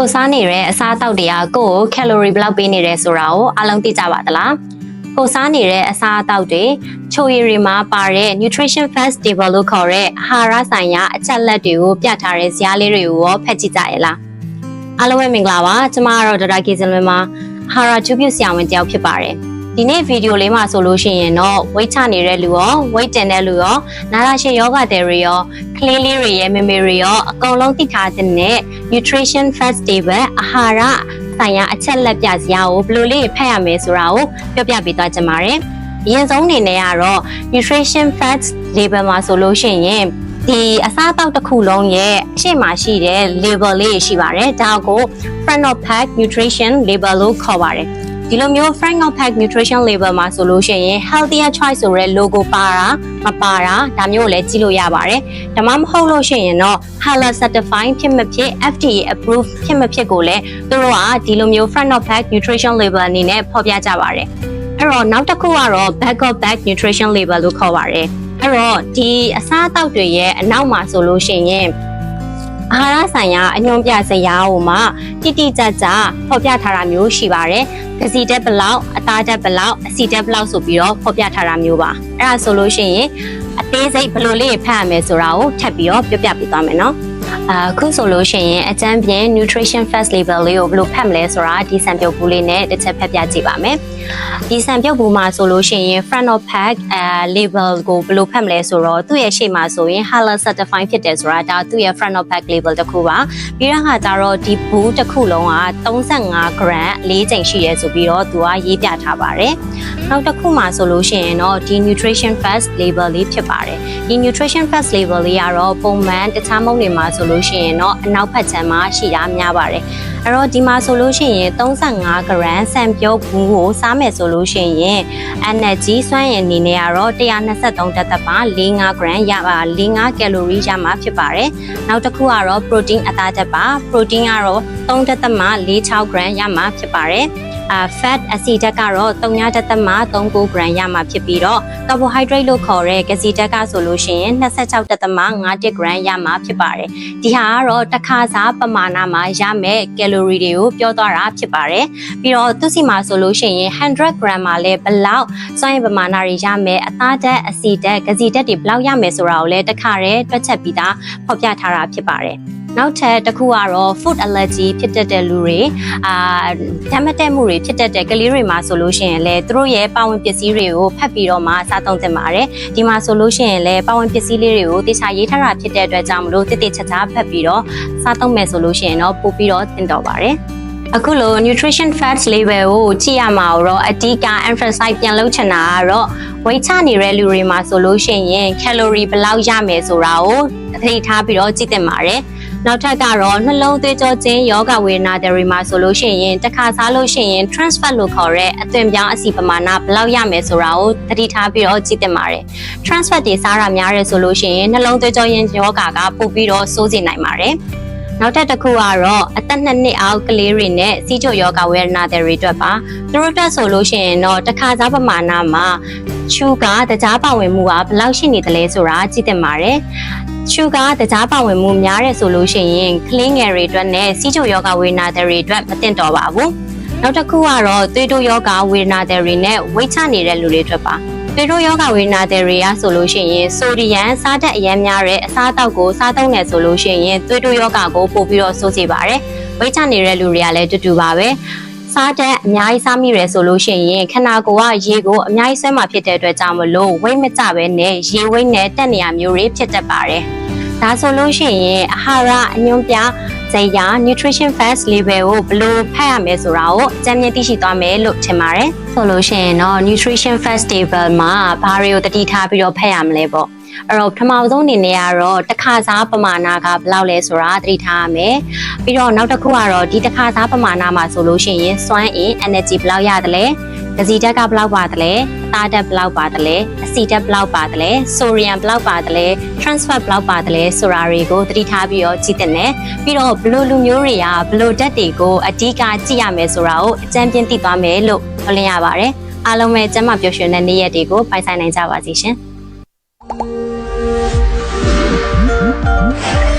ကိုစားနေတဲ့အစားအသောက်တွေကကိုယ့်ကို calorie ဘယ်လောက်ပေးနေတယ်ဆိုတာကိုအားလုံးသိကြပါသလားကိုစားနေတဲ့အစားအသောက်တွေချိုရည်တွေမှာပါတဲ့ nutrition fast table လို့ခေါ်တဲ့အာဟာရဆိုင်ရာအချက်လက်တွေကိုပြထားတဲ့ဇာတ်လေးတွေကိုရောဖတ်ကြည့်ကြရဲ့လားအားလုံးပဲမင်္ဂလာပါကျွန်မကတော့ဒေါက်တာကေစင်လွင်ပါအာဟာရကျူးပြုဆရာဝန်တယောက်ဖြစ်ပါတယ် ဒီနေ့ဗီဒီယိုလေးမှာဆိုလို့ရှိရင်တော့ weight ချနေတဲ့လူရော weight တင်တဲ့လူရောနာတာရှည်ယောဂတဲ့တွေရောကလေးလေးတွေရဲ့မေမေတွေရောအကုန်လုံးသိထားတဲ့ nutrition fast table အာဟာရဆိုင်ရာအချက်လက်ပြစရာကိုဘယ်လိုလေးဖတ်ရမယ်ဆိုတာကိုပြောပြပေးသွားချင်ပါတယ်။အရင်ဆုံးအနေနဲ့ကတော့ nutrition fast label မှာဆိုလို့ရှိရင်ဒီအစားအသောက်တစ်ခုလုံးရဲ့အရှိမရှိတဲ့ label လေးရှိပါတယ်။ဒါကို front of pack nutrition label လို့ခေါ်ပါတယ်။ ဒီလိုမျိုး front of pack nutrition label မှာဆိုလို့ရှိရင် healthier choice ဆိုတဲ့ logo ပါတာမပါတာဒါမျိုးကိုလည်းကြည့်လို့ရပါတယ်။ဒါမှမဟုတ်လို့ရှိရင်တော့ halal certified ဖြစ်မဖြစ် FDA approved ဖြစ်မဖြစ်ကိုလည်းသူတို့ကဒီလိုမျိုး front of pack nutrition label အနေနဲ့ဖော်ပြကြပါတယ်။အဲ့တော့နောက်တစ်ခုကတော့ back of pack nutrition label လို့ခေါ်ပါတယ်။အဲ့တော့ဒီအစားအသောက်တွေရဲ့အနောက်မှာဆိုလို့ရှိရင် အာဟာရဆိုင်ရာအညွှန်းပြစရာဟိုမှာတိတိကျကျဖော်ပြထားတာမျိုးရှိပါတယ်။ကစီတက်ဘလောက်အသားတက်ဘလောက်အစီတက်ဘလောက်ဆိုပြီးတော့ဖော်ပြထားတာမျိုးပါ။အဲ့ဒါဆိုလို့ရှိရင်အသေးစိတ်ဘယ်လိုလေးဖတ်ရမယ်ဆိုတာကိုထပ်ပြီးတော့ပြောပြပေးသွားမယ်နော်။အခုဆိုလို့ရှိရင်အကျန်းပြင်း nutrition fast label လေးကိုဘယ်လိုဖတ်မလဲဆိုတာဒီစံပြုတ်ဘူးလေးနဲ့တစ်ချက်ဖတ်ပြကြည့်ပါမယ်။ ဒီစံပြုတ်ဘူးမှာဆိုလို့ရှိရင် front of pack အဲ label ကိုဘယ်လိုဖတ်မလဲဆိုတော့သူ့ရဲ့ရှေ့မှာဆိုရင် halal certified ဖြစ်တယ်ဆိုတာဒါသူ့ရဲ့ front of pack label တစ်ခုပါ။ပြီးတော့ဟာကြတော့ဒီဘူးတစ်ခုလုံးက35 gram ၄ချိန်ရှိရဲဆိုပြီးတော့သူကရေးပြထားပါတယ်။နောက်တစ်ခုမှာဆိုလို့ရှိရင်တော့ဒီ nutrition fast label လေးဖြစ်ပါတယ်။ဒီ nutrition fast label လေးကတော့ပုံမှန်တခြားမုန့်တွေမှာဆိုလို့ရှိရင်တော့အနောက်ဘက်ခြမ်းမှာရှိတာများပါတယ်။အဲ့တော့ဒီမှာဆိုလို့ရှိရင်35 gram ဆန်ပြုတ်ဘူးကိုစားမယ်ဆိုလို့ရှိရင် energy စွမ်းရည်အနေနဲ့ကတော့123တက်သက်ပါ45 gram ရပါ45 calorie ရမှာဖြစ်ပါတယ်။နောက်တစ်ခုကတော့ protein အသားတက်ပါ protein ကတော့3တက်သက်မှ46 gram ရမှာဖြစ်ပါတယ်။အာ fat အဆီဓာတ်ကတော့3တက်သက်မှ39 gram ရမှာဖြစ်ပြီးတော့ carbohydrate လို့ခေါ်တဲ့ကစီဓာတ်ကဆိုလို့ရှိရင်26တက်သက်မှ9 gram ရမှာဖြစ်ပါတယ်။ဒီဟာကတော့တစ်ခါစားပမာဏမှာရမယ့် calorie တွေကိုပြောသွားတာဖြစ်ပါတယ်။ပြီးတော့သူစီမှာဆိုလို့ရှိရင်100 gram မှာလည်းဘလောက်စွမ်းရည်ပမာဏတွေရမယ်အသားဓာတ်အဆီဓာတ်ကစီဓာတ်တွေဘလောက်ရမယ်ဆိုတာကိုလည်းတစ်ခါတည်းတွက်ချက်ပြီးသားဖော်ပြထားတာဖြစ်ပါတယ်။ နောက်ထပ်တစ်ခုကတော့ food allergy ဖြစ်တတ်တဲ့လူတွေအာဓာတ်မတက်မှုတွေဖြစ်တတ်တဲ့ကလေးတွေမှာဆိုလို့ရှိရင်လည်းသူတို့ရဲ့ပါဝင်ပစ္စည်းတွေကိုဖတ်ပြီးတော့မှစားသုံးသင့်ပါတယ်ဒီမှာဆိုလို့ရှိရင်လည်းပါဝင်ပစ္စည်းလေးတွေကိုတေချာရေးထားတာဖြစ်တဲ့အတွက်ကြောင့်မလို့တိတိကျကျဖတ်ပြီးတော့စားသုံးမယ်ဆိုလို့ရှိရင်တော့ပို့ပြီးတော့သင့်တော်ပါတယ်အခုလို nutrition facts label ကိုကြည့်ရမှာတော့အဓိက emphasize ပြန်လုပ်ချင်တာကတော့ weight ချနေတဲ့လူတွေမှာဆိုလို့ရှိရင် calorie ဘယ်လောက်ရမယ်ဆိုတာကိုသတိထားပြီးတော့ကြည့်သင့်ပါတယ် နောက်ထပ်ကတော့နှလုံးသွေးကြောခြင်းယောဂဝေဒနာတွေမှာဆိုလို့ရှိရင်တစ်ခါစားလို့ရှိရင် transfer လို့ခေါ်တဲ့အသွင်ပြောင်းအစီပမာဏဘယ်လောက်ရမယ်ဆိုတာကိုသတိထားပြီးတော့ကြည့်သင့်ပါတယ် transfer တွေစားရများတယ်ဆိုလို့ရှိရင်နှလုံးသွေးကြောရင်ယောဂကပို့ပြီးတော့စိုးစေနိုင်ပါတယ် နောက်ထပ်တစ်ခုကတော့အသက်နှစ်နှစ်အောက်ကလေးတွေနဲ့စီးချိုယောဂဝေဒနာတွေအတွက်ပါသူတို့တက်ဆိုလို့ရှိရင်တော့တစ်ခါစားပမာဏမှာချူကတကြားပါဝင်မှုကဘယ်လောက်ရှိနေသလဲဆိုတာကြည့်သင့်ပါတယ်ရှုကတကြားပါဝင်မှုများတယ်ဆိုလို့ရှိရင်ကလင်းငယ်တွေအတွက်နဲ့စီးချိုယောဂဝေဒနာတွေအတွက်မသင့်တော်ပါဘူး။နောက်တစ်ခုကတော့သွေးတိုးယောဂဝေဒနာတွေနဲ့ဝိတ်ချနေတဲ့လူတွေအတွက်ပါ။ သွေးတိုးယောဂဝေဒနာတွေကဆိုလို့ရှိရင်ဆိုဒီယမ်စားတဲ့အရမ်းများတဲ့အစားအသောက်ကိုစားသုံးနေဆိုလို့ရှိရင်သွေးတိုးယောဂကိုပို့ပြီးတော့စိုးစေပါတယ်။ဝိတ်ချနေတဲ့လူတွေကလည်းတူတူပါပဲ။စားတဲ့အများကြီးစားမိရဆိုလို့ရှိရင်ခန္ဓာကိုယ်ကရေကိုအများကြီးဆွဲမှာဖြစ်တဲ့အတွက်ကြောင့်မလို့ဝိတ်မကျပဲနဲ့ရေဝိတ်နဲ့တက်နေရမျိုးတွေဖြစ်တတ်ပါတယ်။ဒါဆိုလို့ရှိရင်အာဟာရအညွှန်းပြ ဇယ nutrition fast label ကိုဘယ်လိုဖတ်ရမလဲဆိုတာကိုအကြံဉာဏ်သိရှိသွားမယ်လို့ထင်ပါတယ်ဆိုလို့ရှိရင်တော့ nutrition fast label မှာဘာတွေကိုတတိထားပြီးတော့ဖတ်ရမလဲပေါ့အဲ့တော့ပထမဆုံးအနေနဲ့ကတော့တစ်ခါစားပမာဏကဘယ်လောက်လဲဆိုတာသတိထားရမယ်ပြီးတော့နောက်တစ်ခုကတော့ဒီတစ်ခါစားပမာဏမှာဆိုလို့ရှိရင်စွမ်းအင် energy ဘယ်လောက်ရတယ်လဲ ။ဒစီဓာတ်ကဘလောက်ပါသလဲ။အသားဓာတ်ဘလောက်ပါသလဲ။အဆီဓာတ်ဘလောက်ပါသလဲ။ sodium ဘလောက်ပါသလဲ။ transfer ဘလောက်ပါသလဲဆိုတာတွေကိုသတိထားပြီးတော့ကြည့်တင်တယ်။ပြီးတော့ဘလို့လူမျိုးတွေကဘလို့ဓာတ်တွေကိုအဓိကကြည့်ရမယ်ဆိုတာကိုအကြံပြင်းသိသွားမယ်လို့ပြောလင်းရပါတယ်။အားလုံးပဲကျမပျော်ရွှင်တဲ့နေ့ရက်တွေကိုပိုင်ဆိုင်နိုင်ကြပါစေရှင်။